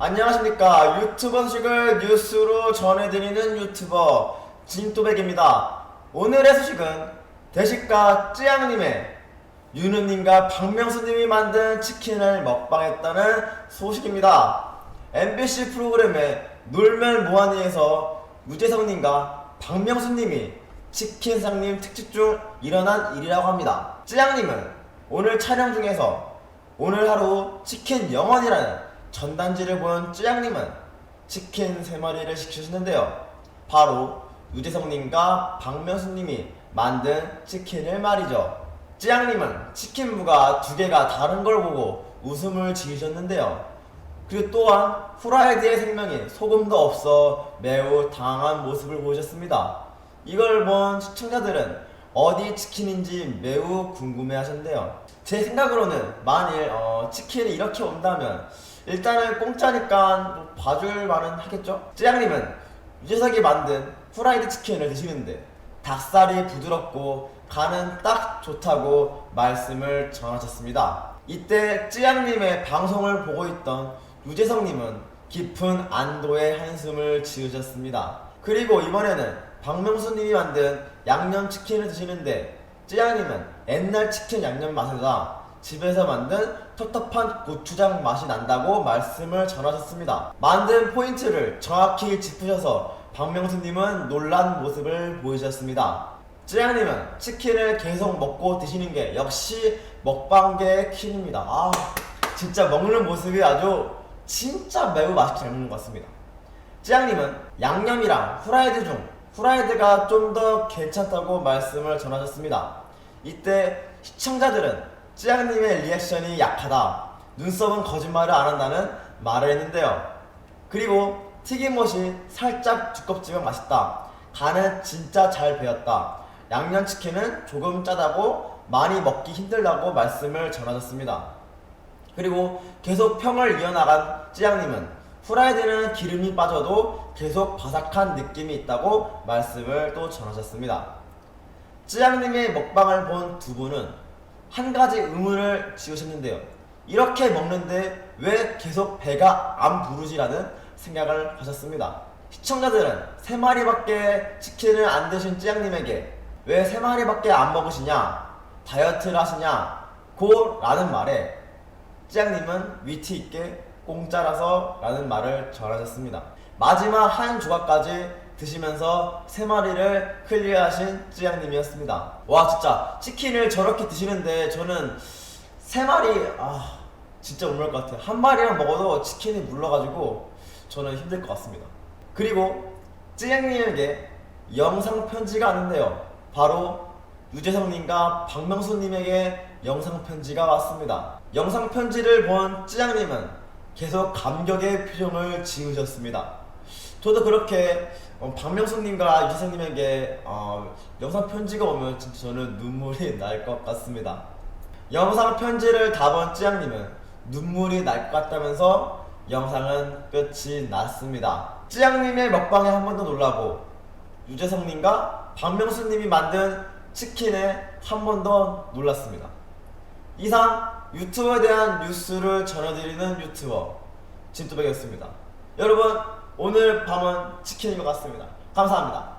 안녕하십니까. 유튜버 소식을 뉴스로 전해드리는 유튜버 진또백입니다. 오늘의 소식은 대식가 찌양님의 윤우님과 박명수님이 만든 치킨을 먹방했다는 소식입니다. MBC 프로그램의 놀면 뭐하니에서 유재석님과 박명수님이 치킨상님 특집 중 일어난 일이라고 합니다. 찌양님은 오늘 촬영 중에서 오늘 하루 치킨 영원이라는 전단지를 본 쯔양님은 치킨 3마리를 시키셨는데요. 바로 유재석님과 박명수님이 만든 치킨을 말이죠. 쯔양님은 치킨 무가 두 개가 다른 걸 보고 웃음을 지으셨는데요. 그리고 또한 후라이드의 생명에 소금도 없어 매우 당황한 모습을 보이셨습니다. 이걸 본 시청자들은 어디 치킨인지 매우 궁금해 하셨는데요. 제 생각으로는 만일 어, 치킨이 이렇게 온다면 일단은 공짜니까 뭐 봐줄 만은 하겠죠? 찌양님은 유재석이 만든 후라이드 치킨을 드시는데 닭살이 부드럽고 간은 딱 좋다고 말씀을 전하셨습니다. 이때 찌양님의 방송을 보고 있던 유재석님은 깊은 안도의 한숨을 지으셨습니다. 그리고 이번에는 박명수님이 만든 양념치킨을 드시는데 찌양님은 옛날 치킨 양념 맛보다 집에서 만든 텁텁한 고추장 맛이 난다고 말씀을 전하셨습니다. 만든 포인트를 정확히 짚으셔서 박명수님은 놀란 모습을 보이셨습니다. 찌양님은 치킨을 계속 먹고 드시는 게 역시 먹방계의 퀸입니다. 아, 진짜 먹는 모습이 아주 진짜 매우 맛있게 잘 먹는 것 같습니다. 찌양님은 양념이랑 후라이드 중 후라이드가 좀 더 괜찮다고 말씀을 전하셨습니다. 이때 시청자들은 찌양님의 리액션이 약하다, 눈썹은 거짓말을 안 한다는 말을 했는데요. 그리고 튀김옷이 살짝 두껍지만 맛있다. 간은 진짜 잘 배었다. 양념치킨은 조금 짜다고 많이 먹기 힘들다고 말씀을 전하셨습니다. 그리고 계속 평을 이어나간 찌양님은 후라이드는 기름이 빠져도 계속 바삭한 느낌이 있다고 말씀을 또 전하셨습니다. 찌양님의 먹방을 본 두 분은 한 가지 의문을 지으셨는데요. 이렇게 먹는데 왜 계속 배가 안 부르지라는 생각을 하셨습니다. 시청자들은 세 마리밖에 치킨을 안 드신 찌양님에게 왜 세 마리밖에 안 먹으시냐, 다이어트를 하시냐, 고 라는 말에 찌양님은 위트 있게 공짜라서 라는 말을 전하셨습니다. 마지막 한 조각까지 드시면서 세 마리를 클리어하신 찌양님이었습니다. 와 진짜 치킨을 저렇게 드시는데 저는 세 마리 아 진짜 못 먹을 것 같아요. 한 마리만 먹어도 치킨이 물러가지고 저는 힘들 것 같습니다. 그리고 찌양님에게 영상 편지가 왔는데요. 바로 유재석님과 박명수님에게 영상 편지가 왔습니다. 영상 편지를 본 찌양님은 계속 감격의 표정을 지으셨습니다. 저도 그렇게 어, 박명수님과 유재석님에게 어, 영상 편지가 오면 진짜 저는 눈물이 날 것 같습니다. 영상 편지를 다본 찌양님은 눈물이 날 것 같다면서 영상은 끝이 났습니다. 찌양님의 먹방에 한 번 더 놀라고 유재석님과 박명수님이 만든 치킨에 한 번 더 놀랐습니다. 이상 유튜버에 대한 뉴스를 전해드리는 유튜버 진또백이었습니다. 여러분 오늘 밤은 치킨인 것 같습니다. 감사합니다.